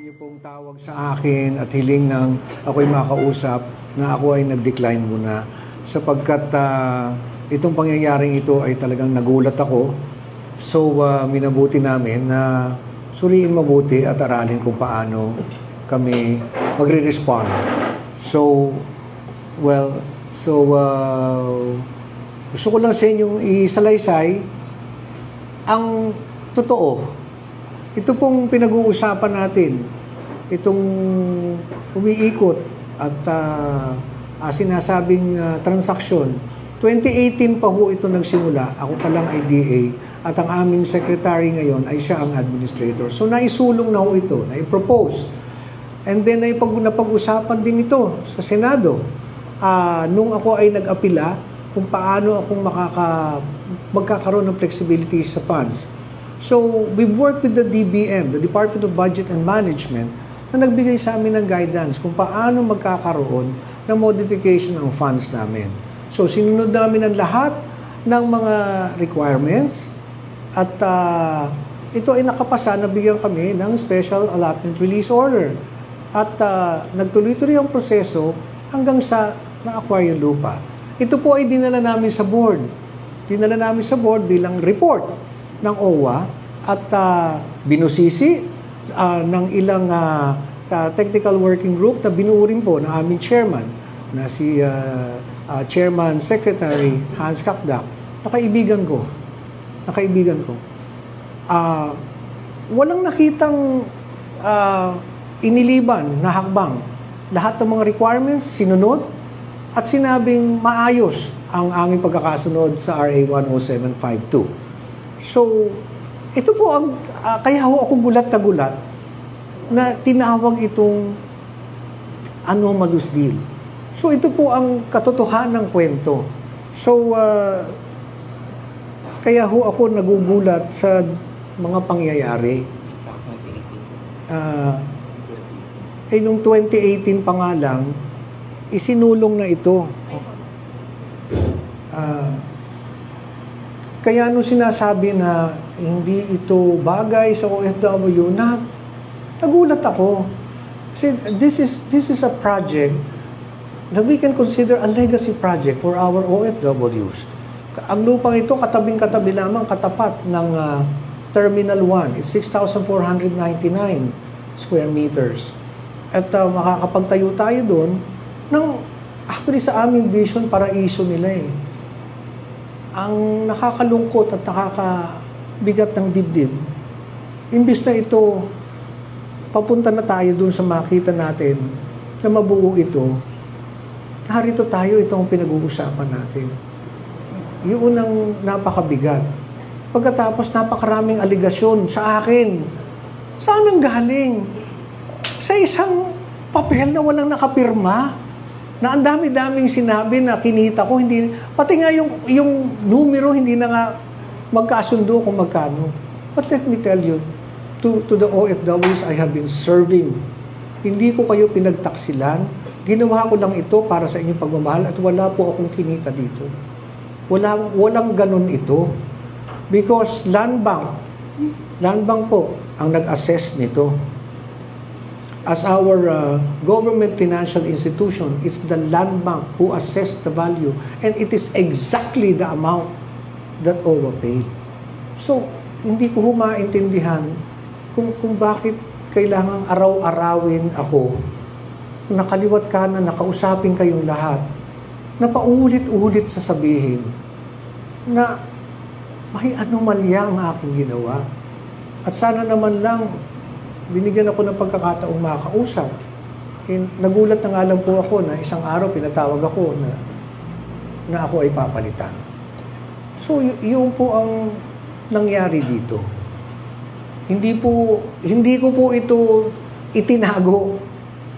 Niyo pong tawag sa akin at hiling ng ako'y makausap na ako ay nag-decline muna sapagkat ah, itong pangyayaring ito ay talagang nagulat ako. So, ah, minabuti namin na suriin mabuti at aralin kung paano kami magre-respond. So, well, so, ah, gusto ko lang sa inyong isalaysay ang totoo ito pong pinag-uusapan natin, itong umiikot at ah, ah, sinasabing ah, transaksyon, 2018 pa ho ito nagsimula. Ako pa lang ay DA at ang aming secretary ngayon ay siya ang administrator. So naisulong na ho ito, naipropose. And then ay pag napag-usapan din ito sa Senado. Ah, nung ako ay nag-apila kung paano akong makaka magkakaroon ng flexibility sa funds. So, we've worked with the DBM, the Department of Budget and Management, na nagbigay sa amin ng guidance kung paano magkakaroon ng modification ng funds namin. So, sinunod namin ang lahat ng mga requirements at ah, ito ay nakapasa, nabigyan kami ng Special Allotment Release Order. At ah, nagtuloy-tuloy ang proseso hanggang sa na-acquire yung lupa. Ito po ay dinala namin sa board. Dinala namin sa board bilang report ng OWA at ah, binusisi ah, ng ilang ah, technical working group na binuo rin po ng aming chairman na si ah, ah, Chairman Secretary Hans Kakdak na ko. Na kaibigan ko. Ah, walang nakitang ah, iniliban na hakbang. Lahat ng mga requirements sinunod at sinabing maayos ang aming pagkakasunod sa RA 10752. So, ito po ang, ah, kaya ho ako gulat na gulat na tinawag itong anomalous deal. So, ito po ang katotohanan ng kwento. So, ah, kaya ho ako nagugulat sa mga pangyayari. Ah, eh, nung 2018 pa nga lang, isinulong na ito. Ah, kaya nung sinasabi na hindi ito bagay sa OFW, na nagulat ako. Kasi this is, this is a project that we can consider a legacy project for our OFWs. Ang lupang ito, katabing-katabi lamang katapat ng ah, Terminal 1. It's 6,499 square meters. At ah, makakapagtayo tayo doon ng actually sa aming vision, paraiso nila eh ang nakakalungkot at nakakabigat ng dibdib, imbis na ito, papunta na tayo dun sa makita natin na mabuo ito, narito tayo, itong pinag-uusapan natin. Yun ang napakabigat. Pagkatapos, napakaraming aligasyon sa akin. Saan ang galing? Sa isang papel na walang nakapirma na ang dami-daming sinabi na kinita ko, hindi, pati nga yung, yung numero, hindi na nga magkasundo kung magkano. But let me tell you, to, to the OFWs I have been serving, hindi ko kayo pinagtaksilan, ginawa ko lang ito para sa inyong pagmamahal at wala po akong kinita dito. Wala, walang ganun ito. Because land bank, land bank po ang nag-assess nito as our uh, government financial institution, it's the land bank who assess the value and it is exactly the amount that OWA paid. So, hindi ko humaintindihan kung, kung bakit kailangang araw-arawin ako nakaliwat ka na nakausapin kayong lahat na paulit-ulit sasabihin na may anomalya ang aking ginawa. At sana naman lang binigyan ako ng pagkakataong makausap. And nagulat na nga lang po ako na isang araw pinatawag ako na, na ako ay papalitan. So, y- yun po ang nangyari dito. Hindi po, hindi ko po ito itinago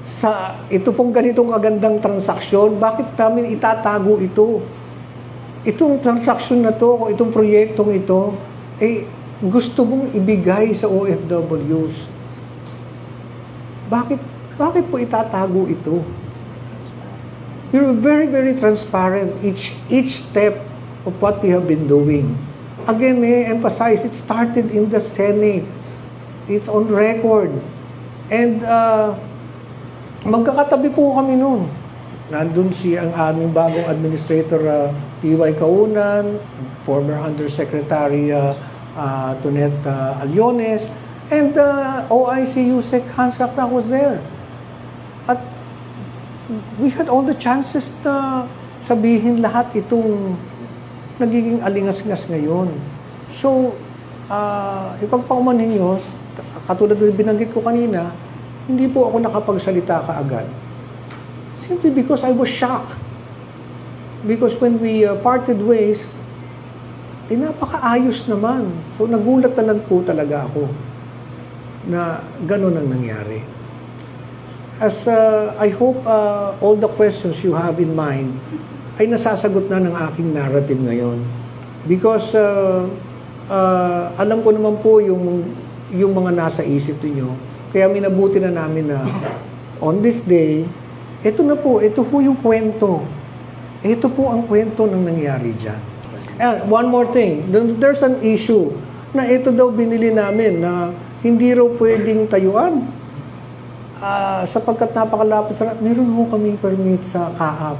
sa ito pong ganitong kagandang transaksyon. Bakit namin itatago ito? Itong transaksyon na to, itong proyektong ito, eh, gusto mong ibigay sa OFWs. Bakit, bakit po itatago ito? We're very, very transparent each, each step of what we have been doing. Again, may emphasize, it started in the Senate. It's on record. And uh, magkakatabi po kami noon. Nandun si ang aming bagong administrator, uh, P.Y. Kaunan, former Undersecretary uh, uh, Tonet uh, Aliones, and uh, OIC USEC Hans Raknak was there. At we had all the chances na sabihin lahat itong nagiging alingas-ngas ngayon. So, uh, ipagpaumanhin nyo, katulad ng binanggit ko kanina, hindi po ako nakapagsalita kaagad. Simply because I was shocked. Because when we uh, parted ways, eh napakaayos naman. So nagulat na lang po talaga ako na gano'n ang nangyari. As uh, I hope uh, all the questions you have in mind ay nasasagot na ng aking narrative ngayon. Because uh, uh, alam ko naman po yung, yung mga nasa isip ninyo. Kaya minabuti na namin na on this day, ito na po, ito po yung kwento. Ito po ang kwento ng nangyari dyan. And one more thing, there's an issue na ito daw binili namin na hindi raw pwedeng tayuan. Ah, sapagkat napakalapit sa... Meron ho kaming permit sa kaap.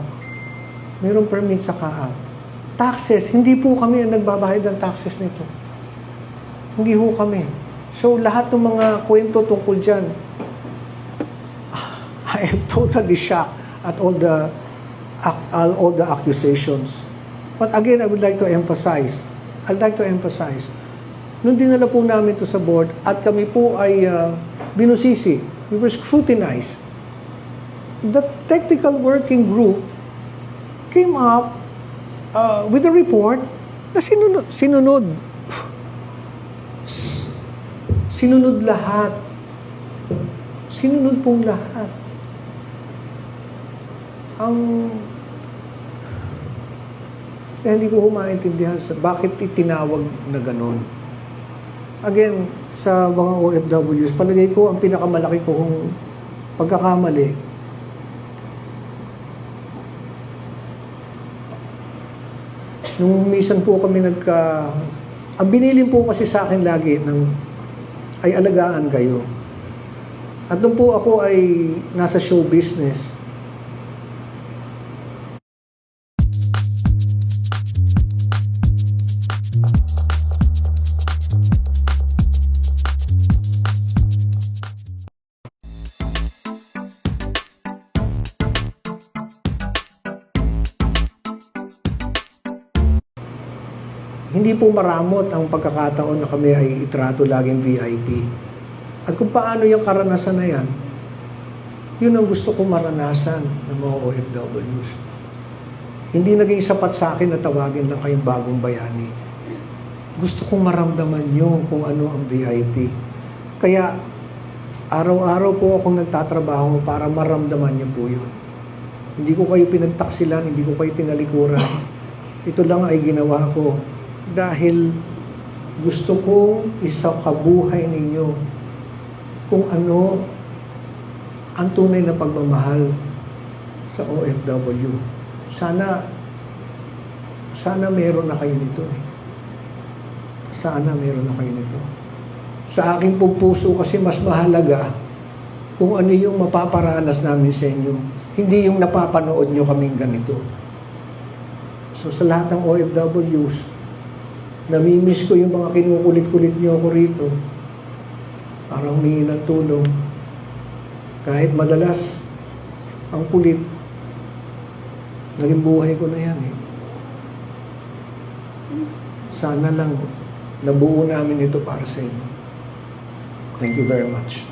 Meron permit sa kaap. Taxes, hindi po kami ang nagbabayad ng taxes nito. Hindi ho kami. So, lahat ng mga kwento tungkol dyan, I am totally shocked at all the all the accusations. But again, I would like to emphasize, I'd like to emphasize, nung dinala po namin to sa board at kami po ay uh, binusisi, we were scrutinized. The technical working group came up uh, with a report na sinunod, sinunod. Sinunod lahat. Sinunod pong lahat. Ang kaya hindi ko humaintindihan sa bakit itinawag na ganun. Again, sa mga OFWs, palagay ko ang pinakamalaki kong pagkakamali nung minsan po kami nagka ang binilin po kasi sa akin lagi ng ay alagaan kayo. At nung po ako ay nasa show business, hindi po maramot ang pagkakataon na kami ay itrato laging VIP. At kung paano yung karanasan na yan, yun ang gusto kong maranasan ng mga OFWs. Hindi naging sapat sa akin na tawagin lang kayong bagong bayani. Gusto kong maramdaman nyo kung ano ang VIP. Kaya araw-araw po akong nagtatrabaho para maramdaman nyo po yun. Hindi ko kayo pinagtaksilan, hindi ko kayo tinalikuran. Ito lang ay ginawa ko dahil gusto kong isakabuhay ninyo kung ano ang tunay na pagmamahal sa OFW. Sana sana meron na kayo nito. eh. Sana meron na kayo nito. Sa aking pong puso kasi mas mahalaga kung ano yung mapaparanas namin sa inyo. Hindi yung napapanood nyo kaming ganito. So sa lahat ng OFWs, namimiss ko yung mga kinukulit-kulit nyo ako rito. Para humingi ng tulong. Kahit madalas, ang kulit, naging buhay ko na yan eh. Sana lang, nabuo namin ito para sa inyo. Thank you very much.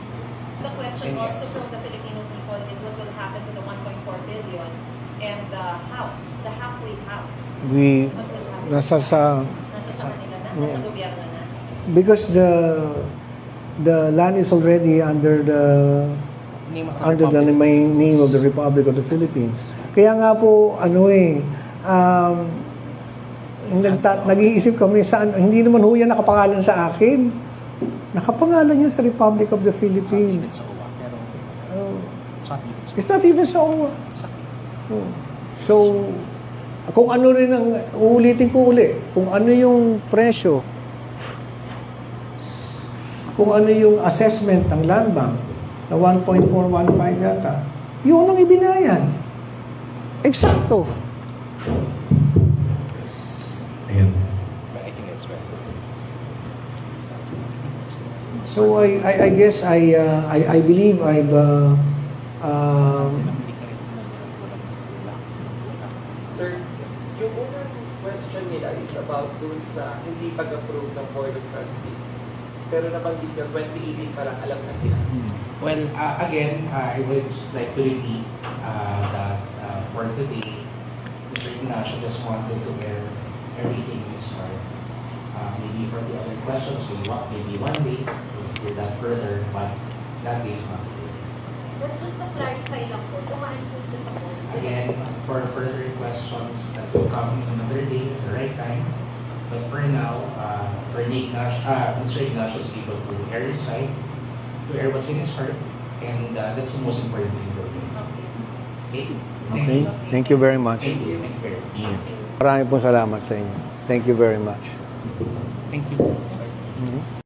The question also from the Filipino people is what will happen to the 1.4 billion and the house, the halfway house? We, nasa sa, Nasa na, nasa gobyerno na. because the, the land is already under the Name of the under the Republic. main name of the Republic of the Philippines. Kaya nga po, ano eh, um, nagta- nag-iisip kami saan, hindi naman ho yan nakapangalan sa akin. Nakapangalan yan sa Republic of the Philippines. It's not even sa OWA. So, kung ano rin ang, uulitin ko uli, kung ano yung presyo, kung ano yung assessment ng land bank, na 1.415 yata. Yun ang ibinayan. Eksakto. Right. So I I, I guess I, uh, I I believe I've uh, um, Hindi ka rin walang wala. Sir, yung unang question nila is about dun sa hindi pag-approve ng Board of Trustees. Pero nabanggit nyo, 2018 pa lang alam na nila. Well, uh, again, uh, I would just like to repeat uh, that uh, for today, Mr. Ignacio just wanted to air everything in his heart. Uh, maybe for the other questions, maybe one, maybe one day, we'll hear that further, but that day is not today. But just to clarify lang po, dumaan po ito sa board. Again, for further questions that will come another day at the right time, but for now, uh, Rene Ignacio, uh, Mr. Ignacio is able to air his side, to air what's in his heart, and uh, that's the most important thing for me. Okay? Thank okay. you. Thank you very much. Thank you. Thank you very much. Marami pong salamat sa inyo. Thank you very much. Thank you. Mhm.